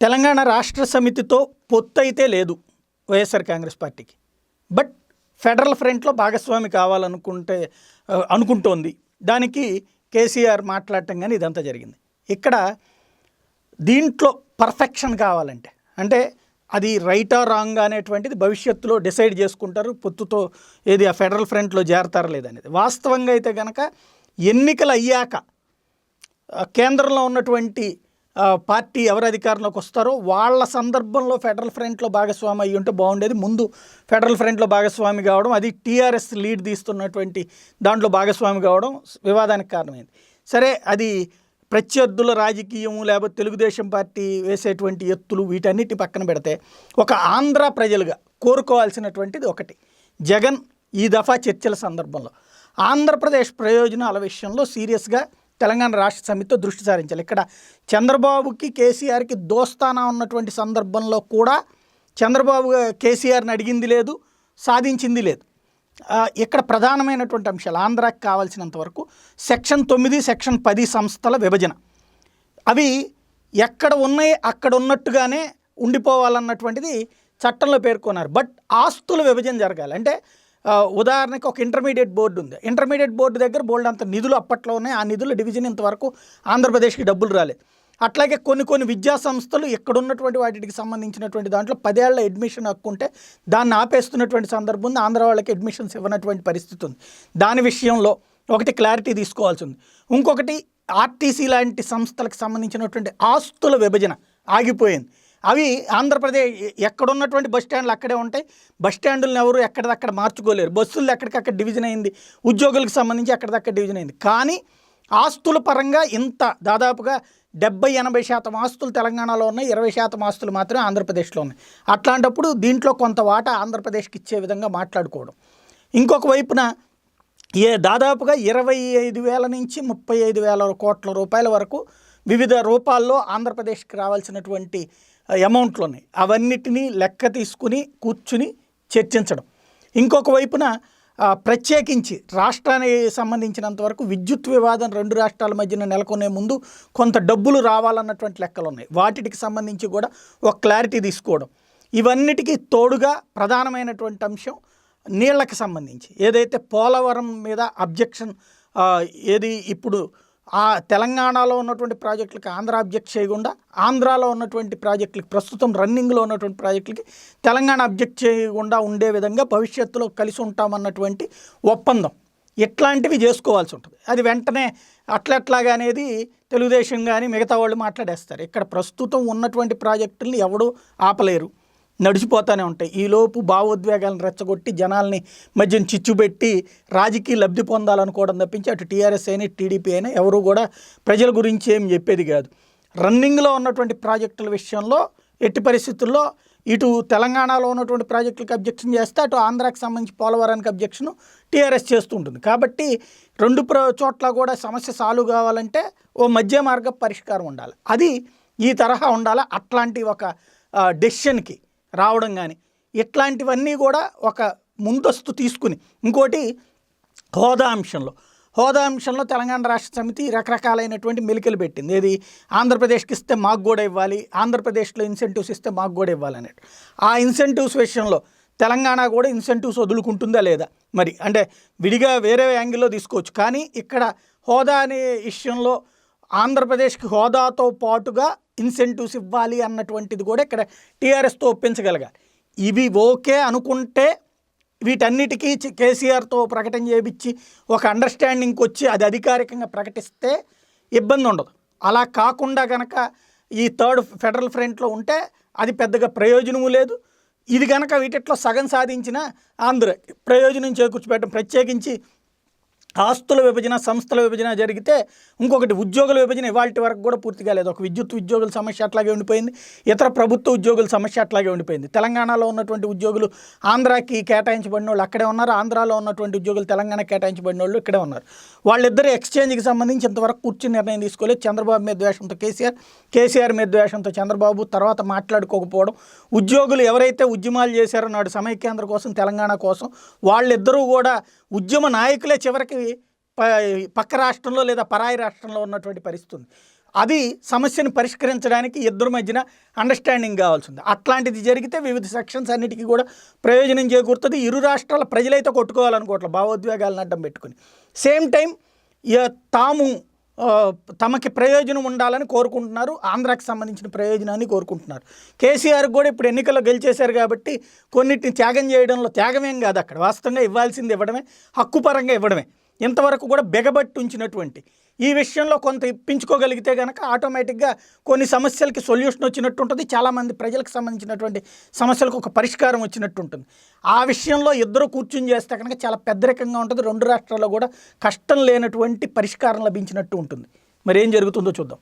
తెలంగాణ రాష్ట్ర సమితితో పొత్తు అయితే లేదు వైఎస్ఆర్ కాంగ్రెస్ పార్టీకి. బట్ ఫెడరల్ ఫ్రంట్లో భాగస్వామి కావాలనుకుంటే అనుకుంటోంది. దానికి కేసీఆర్ మాట్లాడటం కానీ ఇదంతా జరిగింది. ఇక్కడ దీంట్లో పర్ఫెక్షన్ కావాలంటే అంటే అది రైటా రాంగ్ అనేటువంటిది భవిష్యత్తులో డిసైడ్ చేసుకుంటారు పొత్తుతో ఏది ఆ ఫెడరల్ ఫ్రంట్లో చేరతారా లేదనేది వాస్తవంగా అయితే కనుక ఎన్నికలు అయ్యాక కేంద్రంలో ఉన్నటువంటి పార్టీ ఎవరు అధికారంలోకి వస్తారో వాళ్ళ సందర్భంలో ఫెడరల్ ఫ్రంట్లో భాగస్వామి అయ్యి ఉంటే బాగుండేది. ముందు ఫెడరల్ ఫ్రంట్లో భాగస్వామి కావడం అది టీఆర్ఎస్ లీడ్ తీస్తున్నటువంటి దాంట్లో భాగస్వామి కావడం వివాదానికి కారణమైంది. సరే అది ప్రత్యర్థుల రాజకీయం లేకపోతే తెలుగుదేశం పార్టీ వేసేటువంటి ఎత్తులు వీటన్నిటి పక్కన పెడితే ఒక ఆంధ్ర ప్రజలుగా కోరుకోవాల్సినటువంటిది ఒకటి. జగన్ ఈ దఫా చర్చల సందర్భంలో. ఆంధ్రప్రదేశ్ ప్రయోజనాల విషయంలో సీరియస్గా తెలంగాణ రాష్ట్ర సమితితో దృష్టి సారించాలి. ఇక్కడ చంద్రబాబుకి కేసీఆర్కి దోస్తానా ఉన్నటువంటి సందర్భంలో కూడా చంద్రబాబు కేసీఆర్ని అడిగింది లేదు సాధించింది లేదు. ఇక్కడ ప్రధానమైనటువంటి అంశాలు ఆంధ్రాకి కావాల్సినంత వరకు సెక్షన్ తొమ్మిది సెక్షన్ పది సంస్థల విభజన. అవి ఎక్కడ ఉన్నాయి అక్కడ ఉన్నట్టుగానే ఉండిపోవాలన్నటువంటిది చట్టంలో పేర్కొన్నారు. బట్ ఆస్తుల విభజన జరగాలి. అంటే ఉదాహరణకి ఒక ఇంటర్మీడియట్ బోర్డు ఉంది. ఇంటర్మీడియట్ బోర్డు దగ్గర బోర్డు అంత నిధులు అప్పట్లో ఉన్నాయి. ఆ నిధుల డివిజన్ ఇంతవరకు ఆంధ్రప్రదేశ్కి డబ్బులు రాలేదు. అట్లాగే కొన్ని కొన్ని విద్యా సంస్థలు ఎక్కడున్నటువంటి వాటికి సంబంధించినటువంటి దాంట్లో పదేళ్ళ అడ్మిషన్ హక్కుంటే దాన్ని ఆపేస్తున్నటువంటి సందర్భం ఉంది. ఆంధ్ర వాళ్ళకి అడ్మిషన్స్ ఇవ్వనటువంటి పరిస్థితి ఉంది. దాని విషయంలో ఒకటి క్లారిటీ తీసుకోవాల్సి ఉంది. ఇంకొకటి ఆర్టీసీ లాంటి సంస్థలకు సంబంధించినటువంటి ఆస్తుల విభజన ఆగిపోయింది. అవి ఆంధ్రప్రదేశ్ ఎక్కడున్నటువంటి బస్ స్టాండ్లు అక్కడే ఉంటాయి. బస్ స్టాండులను ఎవరు ఎక్కడిదక్కడ మార్చుకోలేరు. బస్సులు ఎక్కడికక్కడ డివిజన్ అయింది. ఉద్యోగులకు సంబంధించి ఎక్కడిదక్కడ డివిజన్ అయింది. కానీ ఆస్తుల పరంగా ఇంత దాదాపుగా డెబ్బై ఎనభై శాతం ఆస్తులు తెలంగాణలో ఉన్నాయి. ఇరవై శాతం ఆస్తులు మాత్రమే ఆంధ్రప్రదేశ్లో ఉన్నాయి. అట్లాంటప్పుడు దీంట్లో కొంత వాటా ఆంధ్రప్రదేశ్కి ఇచ్చే విధంగా మాట్లాడుకోవడం. ఇంకొక వైపున ఏ దాదాపుగా ఇరవై ఐదు వేల నుంచి ముప్పై ఐదు వేల కోట్ల రూపాయల వరకు వివిధ రూపాల్లో ఆంధ్రప్రదేశ్కి రావాల్సినటువంటి అమౌంట్లు ఉన్నాయి అవన్నిటినీ లెక్క తీసుకుని కూర్చుని చర్చించడం. ఇంకొక వైపున ప్రత్యేకించి రాష్ట్రానికి సంబంధించినంత వరకు విద్యుత్ వివాదం రెండు రాష్ట్రాల మధ్యన నెలకొనే ముందు కొంత డబ్బులు రావాలన్నటువంటి లెక్కలు ఉన్నాయి వాటికి సంబంధించి కూడా ఒక క్లారిటీ తీసుకోవడం. ఇవన్నిటికీ తోడుగా ప్రధానమైనటువంటి అంశం నీళ్ళకు సంబంధించి. ఏదైతే పోలవరం మీద అబ్జెక్షన్ ఏది ఇప్పుడు ఆ తెలంగాణలో ఉన్నటువంటి ప్రాజెక్టులకు ఆంధ్ర అబ్జెక్ట్ చేయకుండా ఆంధ్రాలో ఉన్నటువంటి ప్రాజెక్టులకి ప్రస్తుతం రన్నింగ్లో ఉన్నటువంటి ప్రాజెక్టులకి తెలంగాణ అబ్జెక్ట్ చేయకుండా ఉండే విధంగా భవిష్యత్తులో కలిసి ఉంటామన్నటువంటి ఒప్పందం ఇట్లాంటివి చేసుకోవాల్సి ఉంటుంది. అది వెంటనే అట్లెట్లాగా అనేది తెలుగుదేశం కానీ మిగతా వాళ్ళు మాట్లాడేస్తారు. ఇక్కడ ప్రస్తుతం ఉన్నటువంటి ప్రాజెక్టుల్ని ఎవడూ ఆపలేరు. నడిచిపోతూనే ఉంటాయి. ఈలోపు భావోద్వేగాలను రెచ్చగొట్టి జనాల్ని మధ్యన చిచ్చుపెట్టి రాజకీయ లబ్ధి పొందాలనుకోవడం తప్పించి అటు టీఆర్ఎస్ అయినా టీడీపీ అయినా ఎవరు కూడా ప్రజల గురించి ఏం చెప్పేది కాదు. రన్నింగ్లో ఉన్నటువంటి ప్రాజెక్టుల విషయంలో ఎట్టి పరిస్థితుల్లో ఇటు తెలంగాణలో ఉన్నటువంటి ప్రాజెక్టులకు అబ్జెక్షన్ చేస్తే అటు ఆంధ్రాకి సంబంధించి పోలవరానికి అబ్జెక్షన్ టీఆర్ఎస్ చేస్తూ ఉంటుంది కాబట్టి రెండు ప్ర చోట్ల కూడా సమస్య సాల్వ్ కావాలంటే ఓ మధ్య మార్గ పరిష్కారం ఉండాలి. అది ఈ తరహా ఉండాలి. అట్లాంటి ఒక డెసిషన్కి రావడం కానీ ఇట్లాంటివన్నీ కూడా ఒక ముందస్తు తీసుకుని. ఇంకోటి హోదా అంశంలో. హోదా అంశంలో తెలంగాణ రాష్ట్ర సమితి రకరకాలైనటువంటి మెలికలు పెట్టింది. ఏది? ఆంధ్రప్రదేశ్కి ఇస్తే మాకు కూడా ఇవ్వాలి ఆంధ్రప్రదేశ్లో ఇన్సెంటివ్స్ ఇస్తే మాకు కూడా ఇవ్వాలనేది ఆ ఇన్సెంటివ్స్ విషయంలో తెలంగాణ కూడా ఇన్సెంటివ్స్ వదులుకుంటుందా లేదా? మరి అంటే విడిగా వేరే యాంగిల్లో తీసుకోవచ్చు. కానీ ఇక్కడ హోదా అనే విషయంలో ఆంధ్రప్రదేశ్కి హోదాతో పాటుగా ఇన్సెంటివ్స్ ఇవ్వాలి అన్నటువంటిది కూడా ఇక్కడ టీఆర్ఎస్తో ఒప్పించగలగాలి. ఇవి ఓకే అనుకుంటే వీటన్నిటికీ కేసీఆర్తో ప్రకటన చేయించి ఒక అండర్స్టాండింగ్కి వచ్చి అది అధికారికంగా ప్రకటిస్తే ఇబ్బంది ఉండదు. అలా కాకుండా కనుక ఈ థర్డ్ ఫెడరల్ ఫ్రంట్లో ఉంటే అది పెద్దగా ప్రయోజనము లేదు. ఇది కనుక వీటిట్లో సగం సాధించిన ఆంధ్ర ప్రయోజనం చేకూర్చిపెట్టడం ప్రత్యేకించి ఆస్తుల విభజన సంస్థల విభజన జరిగితే ఇంకొకటి ఉద్యోగుల విభజన ఇవాళ వరకు కూడా పూర్తిగా లేదు ఒక విద్యుత్ ఉద్యోగుల సమస్య అట్లాగే ఉండిపోయింది. ఇతర ప్రభుత్వ ఉద్యోగుల సమస్య అట్లాగే ఉండిపోయింది. తెలంగాణలో ఉన్నటువంటి ఉద్యోగులు ఆంధ్రాకి కేటాయించబడిన వాళ్ళు అక్కడే ఉన్నారు. ఆంధ్రాలో ఉన్నటువంటి ఉద్యోగులు తెలంగాణ కేటాయించబడిన వాళ్ళు ఇక్కడే ఉన్నారు. వాళ్ళిద్దరు ఎక్స్చేంజ్కి సంబంధించి ఇంతవరకు కూర్చుని నిర్ణయం తీసుకోలేదు. చంద్రబాబు మీద ద్వేషంతో కేసీఆర్ కేసీఆర్ మీద ద్వేషంతో చంద్రబాబు తర్వాత మాట్లాడుకోకపోవడం ఉద్యోగులు ఎవరైతే ఉద్యమాలు చేశారో నాడు సమైక్యాంధ్ర కోసం తెలంగాణ కోసం వాళ్ళిద్దరూ కూడా ఉద్యమ నాయకులే చివరికి పక్క రాష్ట్రంలో లేదా పరాయి రాష్ట్రంలో ఉన్నటువంటి పరిస్థితి ఉంది. అది సమస్యను పరిష్కరించడానికి ఇద్దరి మధ్యన అండర్స్టాండింగ్ కావాల్సింది అట్లాంటిది జరిగితే వివిధ సెక్షన్స్ అన్నిటికీ కూడా ప్రయోజనం చేకూరుతుంది. ఇరు రాష్ట్రాల ప్రజలైతే కొట్టుకోవాలనుకోవట్లేదు భావోద్వేగాలను అడ్డం పెట్టుకుని. సేమ్ టైం తాము తమకి ప్రయోజనం ఉండాలని కోరుకుంటున్నారు. ఆంధ్రాకి సంబంధించిన ప్రయోజనాన్ని కోరుకుంటున్నారు. కేసీఆర్ కూడా ఇప్పుడు ఎన్నికల్లో గెలిచేశారు కాబట్టి కొన్నిటిని త్యాగం చేయడంలో త్యాగమేం కాదు అక్కడ. వాస్తవంగా ఇవ్వాల్సింది ఇవ్వడమే హక్కుపరంగా ఇవ్వడమే. ఇంతవరకు కూడా బెగబట్టి ఉంచినటువంటి ఈ విషయంలో కొంత ఇప్పించుకోగలిగితే కనుక ఆటోమేటిక్గా కొన్ని సమస్యలకి సొల్యూషన్ వచ్చినట్టు ఉంటుంది చాలామంది ప్రజలకు సంబంధించినటువంటి సమస్యలకు ఒక పరిష్కారం వచ్చినట్టు ఉంటుంది ఆ విషయంలో ఇద్దరు కూర్చుని చేస్తే కనుక చాలా పెద్దరికంగా ఉంటుంది. రెండు రాష్ట్రాల్లో కూడా కష్టం లేనటువంటి పరిష్కారం లభించినట్టు ఉంటుంది. మరి ఏం జరుగుతుందో చూద్దాం.